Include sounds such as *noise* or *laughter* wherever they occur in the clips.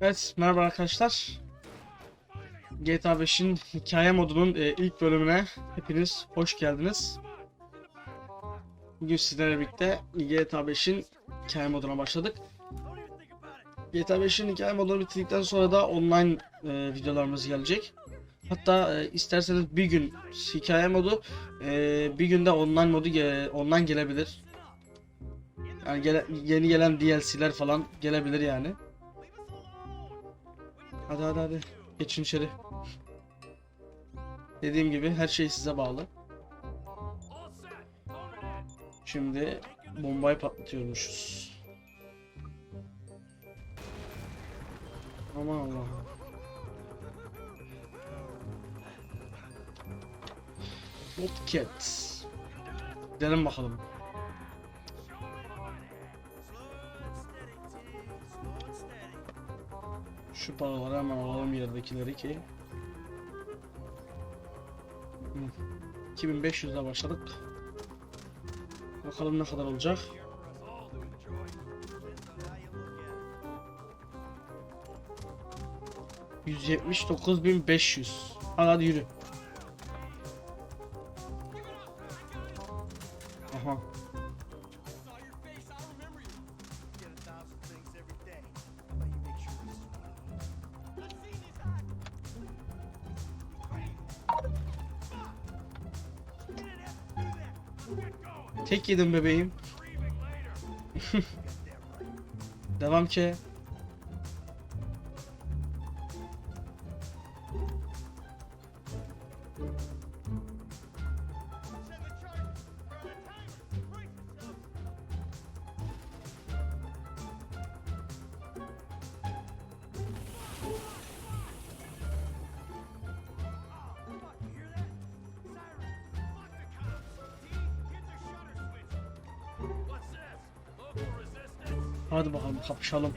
Evet, merhaba arkadaşlar. GTA 5'in hikaye modunun e, ilk bölümüne hepiniz hoş geldiniz. Bugün sizlerle birlikte GTA 5'in hikaye moduna başladık. GTA 5'in hikaye modunu bitirdikten sonra da online e, videolarımız gelecek. Hatta e, isterseniz bir gün hikaye modu, e, bir günde online modu ge- online gelebilir. Yani gele- yeni gelen DLC'ler falan gelebilir yani. Hadi hadi hadi. Geçin içeri. Dediğim gibi her şey size bağlı. Şimdi bombayı patlatıyormuşuz. Aman Allah'ım. Bobcat. Gidelim bakalım. Şu paraları hemen alalım yerdekileri ki. Hı. 2500'de başladık. Bakalım ne kadar olacak. ...179.500. Hadi hadi yürü. Tek yedim bebeğim. *laughs* Devam ki. Hadi bakalım kapışalım.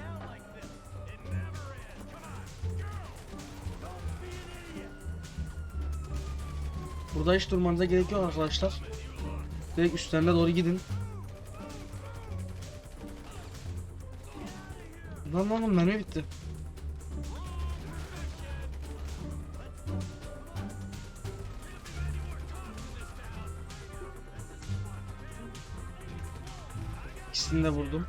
Burada hiç durmanıza gerek yok arkadaşlar. Direkt üstlerine doğru gidin. Lan lan lan mermi bitti. İkisini de vurdum.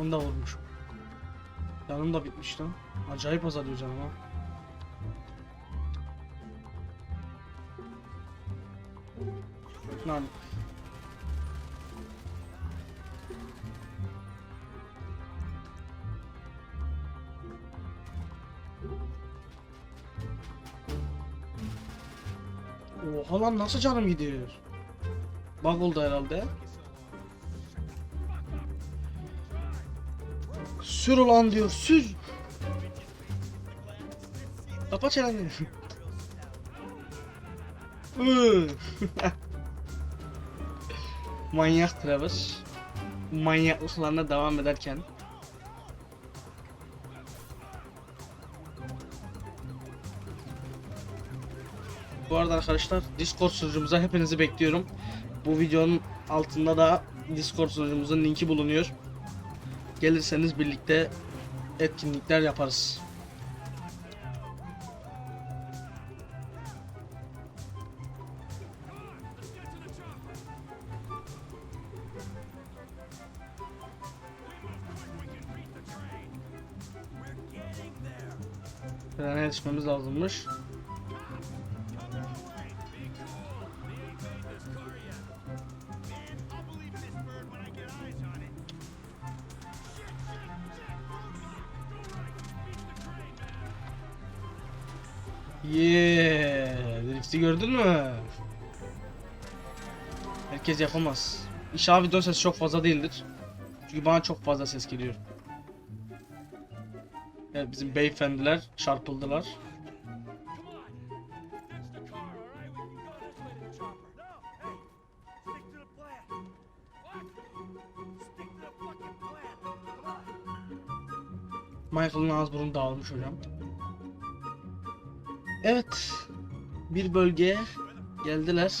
Onu da vurmuş. Canım da bitmiş lan. Acayip azalıyor canım ha. Lan. Oha lan nasıl canım gidiyor? Bug oldu herhalde. Sür ulan diyor sür. Kapa çeneni. *laughs* *laughs* Manyak Trevor. Manyaklıklarına devam ederken. Bu arada arkadaşlar Discord sunucumuza hepinizi bekliyorum. Bu videonun altında da Discord sunucumuzun linki bulunuyor. Gelirseniz birlikte etkinlikler yaparız. Trene yetişmemiz lazımmış. Yeah, Drift'i gördün mü? Herkes yapamaz. İnşallah video sesi çok fazla değildir. Çünkü bana çok fazla ses geliyor. Evet bizim beyefendiler çarpıldılar. Michael'ın ağız burnu dağılmış hocam. Evet. Bir bölgeye geldiler.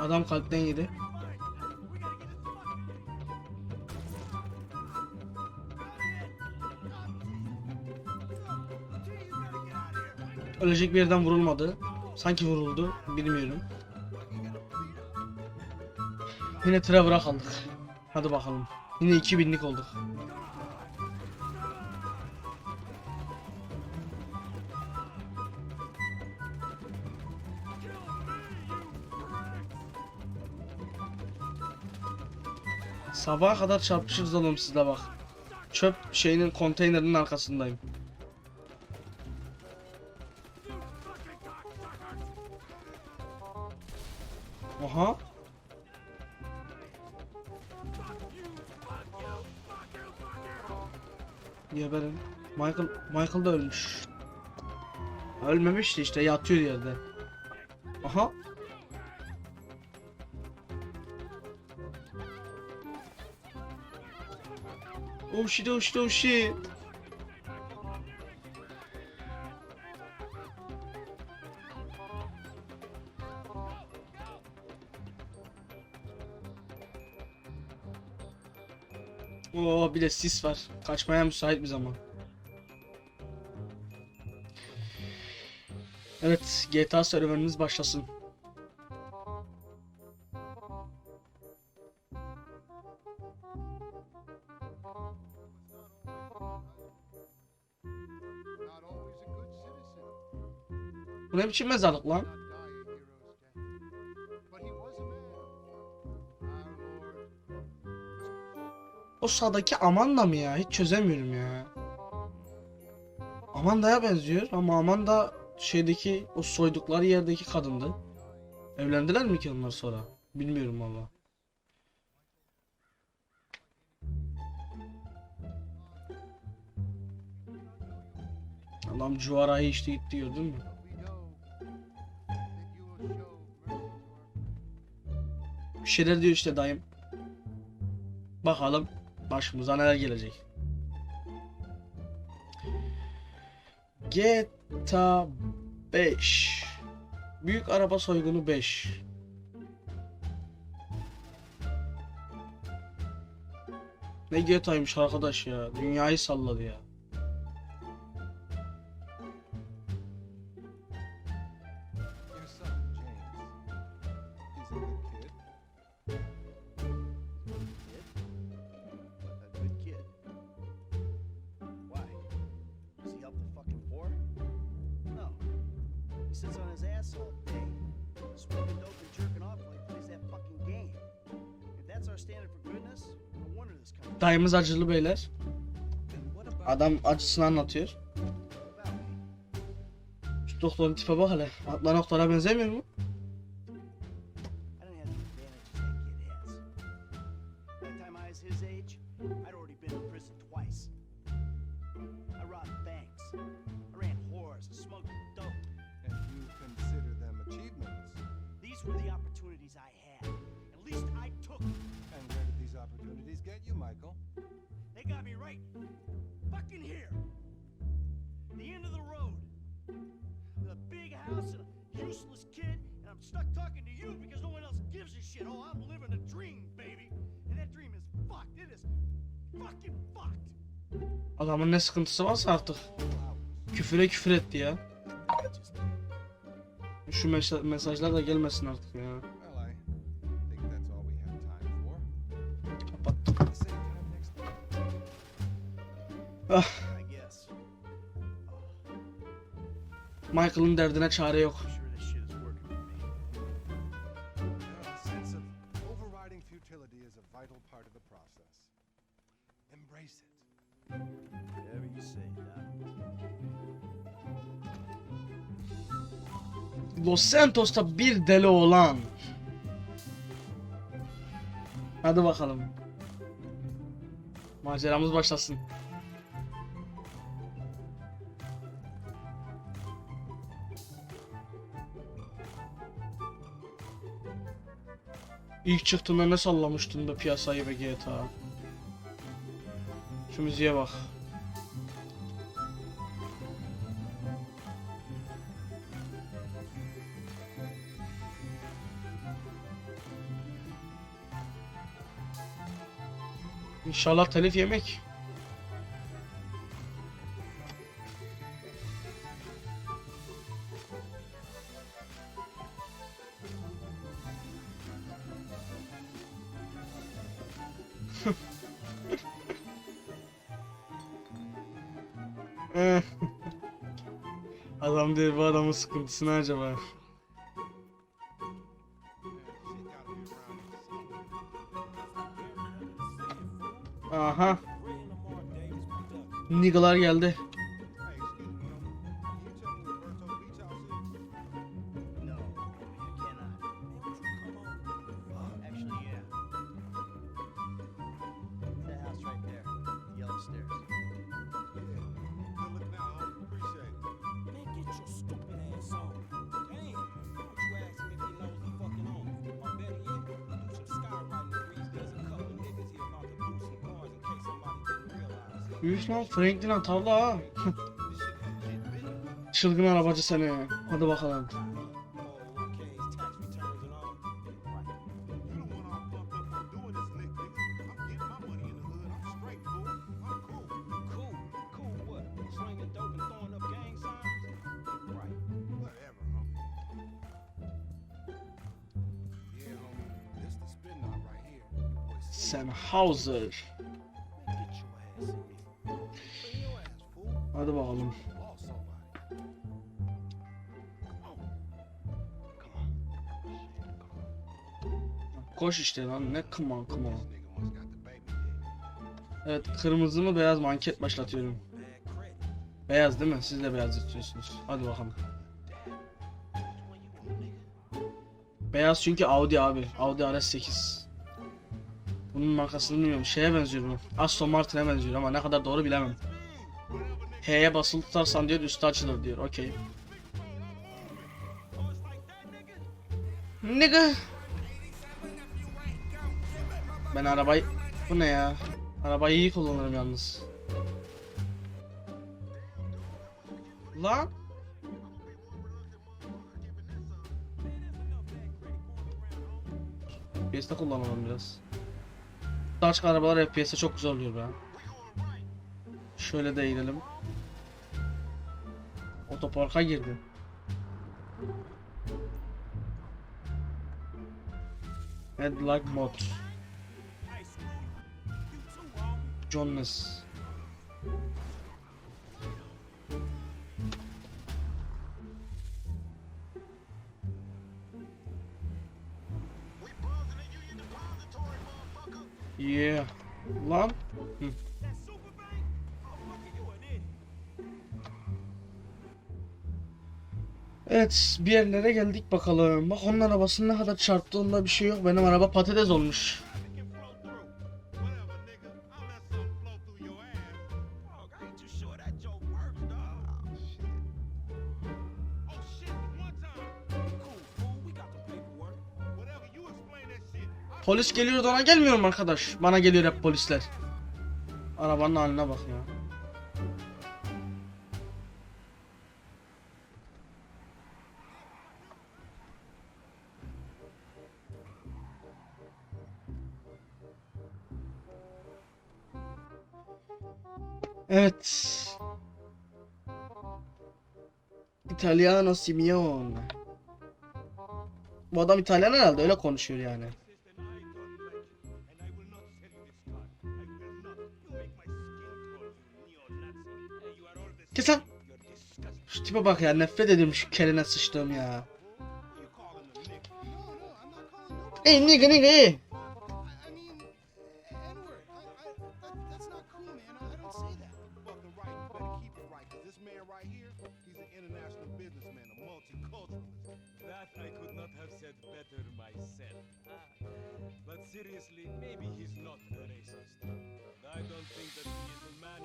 Adam kalpten yedi. Ölecek bir yerden vurulmadı. Sanki vuruldu. Bilmiyorum. Yine Trevor'a kaldık. Hadi bakalım. Yine 2000'lik olduk. Sabaha kadar çarpışırız oğlum sizle bak. Çöp şeyinin konteynerinin arkasındayım. Michael da ölmüş. Ölmemişti işte yatıyor yerde. Aha. Oh shit oh shit oh shit. Oo bir de sis var. Kaçmaya müsait bir zaman. Evet, GTA serüveniniz başlasın. Bu ne biçim mezarlık lan? O sağdaki Amanda mı ya? Hiç çözemiyorum ya. Amanda'ya benziyor ama Amanda şeydeki o soydukları yerdeki kadındı. Evlendiler mi ki onlar sonra? Bilmiyorum valla. Adam cuvarayı içti gitti gördün mü? Bir şeyler diyor işte dayım. Bakalım başımıza neler gelecek. GTA 5 Büyük araba soygunu 5 Ne GTA'ymış arkadaş ya. Dünyayı salladı ya. Sits on his ass all day, smoking dope and jerking off while he plays that fucking game. If that's our standard for goodness, no wonder this country. Dayımız acılı beyler. Adam acısını anlatıyor. Şu doktorun tipe bak hele. Atlan doktora benzemiyor mu? Shit. Oh, I'm living a dream, baby. And that dream is fucked. It is fucking fucked. Adamın ne sıkıntısı varsa artık. Küfüre küfür etti ya. Şu mes- mesajlar da gelmesin artık ya. Kapattım. Ah. Michael'ın derdine çare yok. Los Santos'ta bir deli olan. Hadi bakalım. Maceramız başlasın. İlk çıktığında ne sallamıştın da piyasayı ve GTA. Şu müziğe bak. İnşallah telif yemek. *laughs* Eh. Adam değil bu adamın sıkıntısı ne acaba? Niggalar geldi. Üf lan Franklin tavla ha. *laughs* Çılgın arabacı seni. Hadi bakalım. Oh, okay, Hadi bakalım. Koş işte lan ne baby dick. Evet kırmızı mı beyaz mı anket başlatıyorum. Beyaz değil mi? Siz de beyaz istiyorsunuz. Hadi bakalım. Beyaz çünkü Audi abi. Audi RS8. Bunun markasını bilmiyorum. Şeye benziyor bu. Aston Martin'e benziyor ama ne kadar doğru bilemem. H'ye basılı tutarsan diyor üstü açılır diyor. Okey. Nigga. Ben arabayı... Bu ne ya? Arabayı iyi kullanırım yalnız. Lan. FPS'te kullanalım biraz. Çıkan arabalar FPS'te çok güzel oluyor be. Şöyle de inelim. Otoparka girdi. Headlight mod. Jonas. Yeah. Lan. Evet bir yerlere geldik bakalım. Bak onun arabasının ne kadar çarptığında bir şey yok. Benim araba patates olmuş. Polis geliyor ona gelmiyor mu arkadaş? Bana geliyor hep polisler. Arabanın haline bak ya. Italiano Simeone. Bu adam İtalyan herhalde öyle konuşuyor yani. Kes lan. Şu tipe bak ya nefret ediyorum şu keline sıçtığım ya. Ey nigga nigga ey.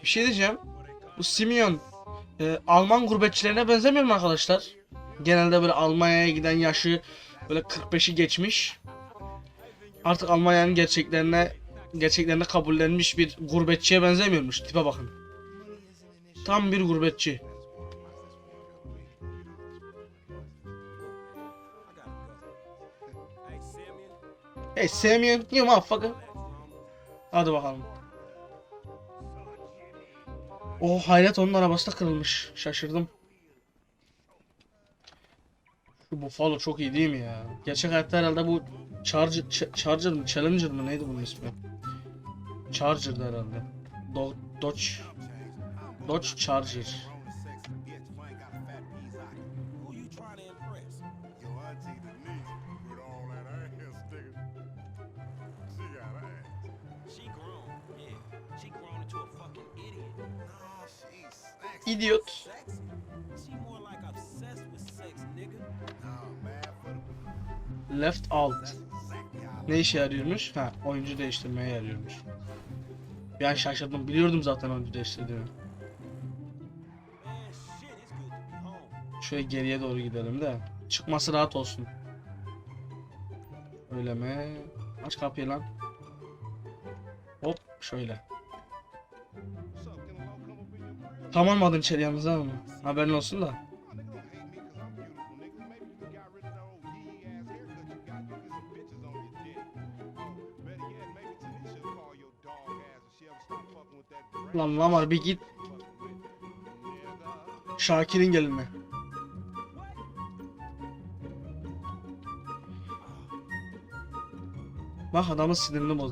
Bir şey diyeceğim. Bu Simeon e, Alman gurbetçilerine benzemiyor mu arkadaşlar? Genelde böyle Almanya'ya giden yaşı böyle 45'i geçmiş. Artık Almanya'nın gerçeklerine gerçeklerine kabullenmiş bir gurbetçiye benzemiyormuş. Tipe bakın. Tam bir gurbetçi. Hey Samuel, you motherfucker. Hadi bakalım. O hayret onun arabası da kırılmış. Şaşırdım. Şu Buffalo çok iyi değil mi ya? Gerçek hayatta herhalde bu Charger, Ch- Charger mı? Challenger mı? Neydi bunun ismi? Charger'dı herhalde. Do Dodge. Dodge Charger. The Left how Ne işe yarıyormuş? Ha, oyuncu değiştirmeye yarıyormuş. Ben şaşırdım. Biliyordum zaten oyuncu home. Şöyle geriye doğru gidelim de. Çıkması rahat olsun. Öyle mi? Aç kapıyı lan. Hop şöyle. Tam almadın içeri yalnız ama. Haberin olsun da. Oh, nigga don't hate me 'cause I'm beautiful, nigga.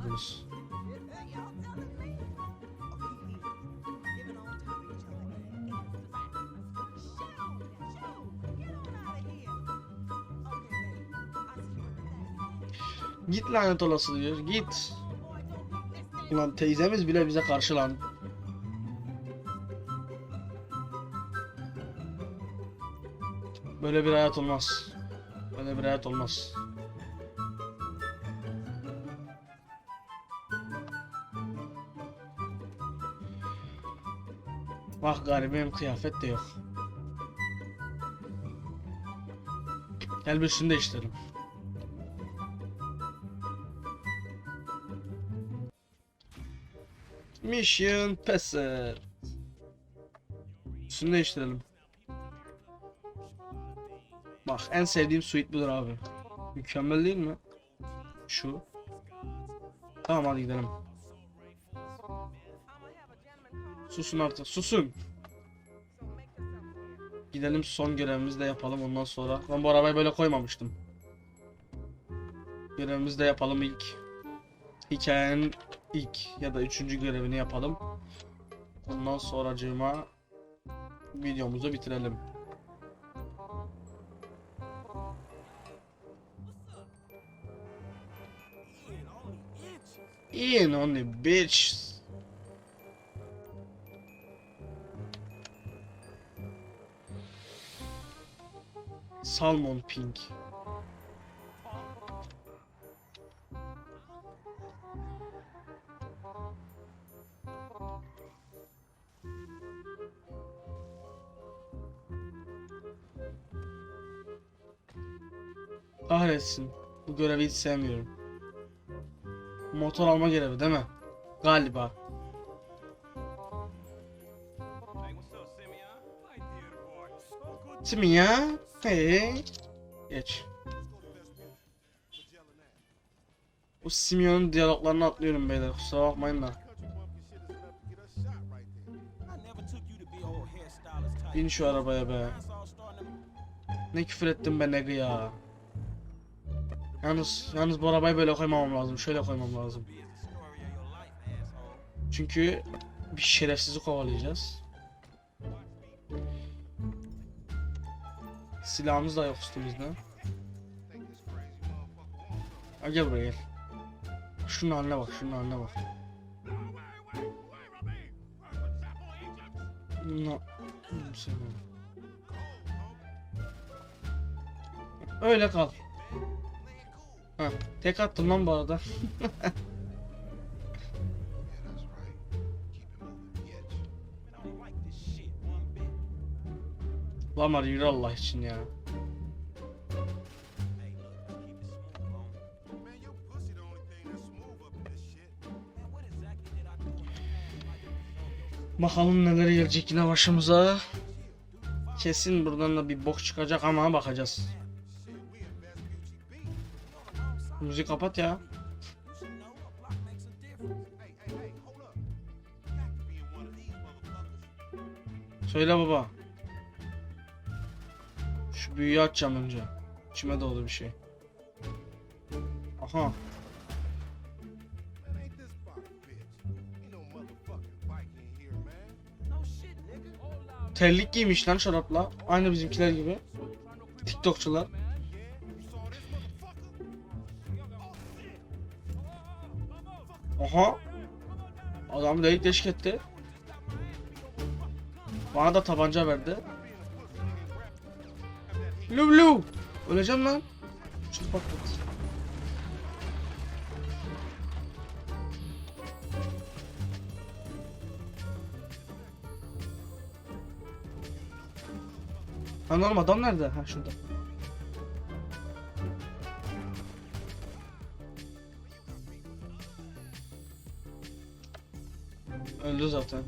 Maybe Git lanet olası diyor. Git. Ulan teyzemiz bile bize karşı lan. Böyle bir hayat olmaz. Böyle bir hayat olmaz. Bak garibim kıyafet de yok. Üstünü değiştirelim. Mission Passer. Üstünü değiştirelim. Bak en sevdiğim suite budur abi. Mükemmel değil mi? Şu. Tamam hadi gidelim. Susun artık susun. Gidelim son görevimizi de yapalım ondan sonra. Ben bu arabayı böyle koymamıştım. Görevimizi de yapalım ilk. Hikayenin ilk ya da üçüncü görevini yapalım. Ondan sonracığıma videomuzu bitirelim. Ian on bitch. Salmon pink. Kahretsin. Bu görevi hiç sevmiyorum. Motor alma görevi değil mi? Galiba. Hey, what's up, Simeon? My dear boy. So good to Kimi ya? Hey. Geç. Bu Simeon'un diyaloglarını atlıyorum beyler. Kusura bakmayın da. Bin şu arabaya be. Ne küfür ettim be negi ya. Yalnız, yalnız bu arabayı böyle koymamam lazım. Şöyle koymam lazım. Çünkü bir şerefsizi kovalayacağız. Silahımız da yok üstümüzde. Ha, gel buraya gel. Şunun haline bak, şunun haline bak. No. Öyle kal. Ha, tek attım lan bu arada. *laughs* Lamar yürü Allah için ya. Bakalım neler gelecek yine başımıza. Kesin buradan da bir bok çıkacak ama bakacağız. Müzik kapat ya. Söyle baba. Şu büyüyü açacağım önce. İçime doğdu bir şey. Aha. Terlik giymiş lan şarapla. Aynı bizimkiler gibi. TikTokçular. Aha. Adam delik deşik etti. Bana da tabanca verdi. Lu lu. Öleceğim lan. Çok patlat. Oğlum adam nerede? Ha şurada. Zaten.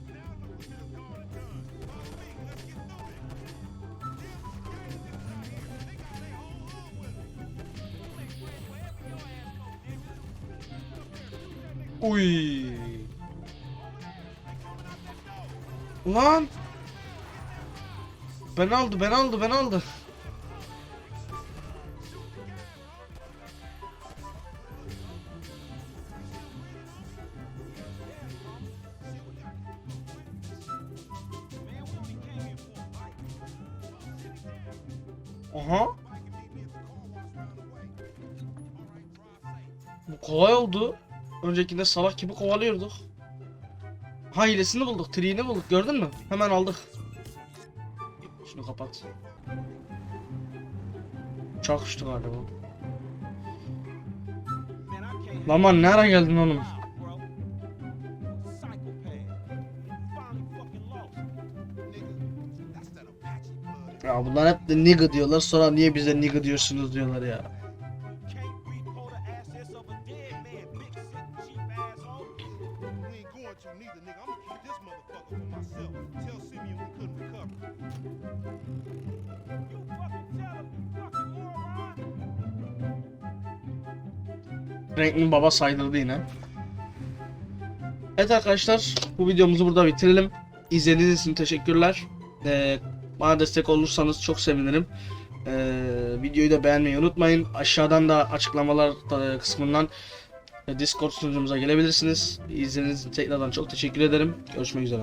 Uy. Ulan. Ben aldı, ben aldı, ben aldı. Aha. Bu kolay oldu. Öncekinde salak gibi kovalıyorduk. Ha hilesini bulduk, triğini bulduk. Gördün mü? Hemen aldık. Şunu kapat. Uçtu galiba. Laman ne ara geldin oğlum? Bunlar hep de nigga diyorlar sonra niye bize nigga diyorsunuz diyorlar ya. Renkli baba saydırdı yine. Evet arkadaşlar bu videomuzu burada bitirelim. İzlediğiniz için teşekkürler. Ee, bana destek olursanız çok sevinirim. Ee, videoyu da beğenmeyi unutmayın. Aşağıdan da açıklamalar da- kısmından e, Discord sunucumuza gelebilirsiniz. İzlediğiniz için tekrardan çok teşekkür ederim. Görüşmek üzere.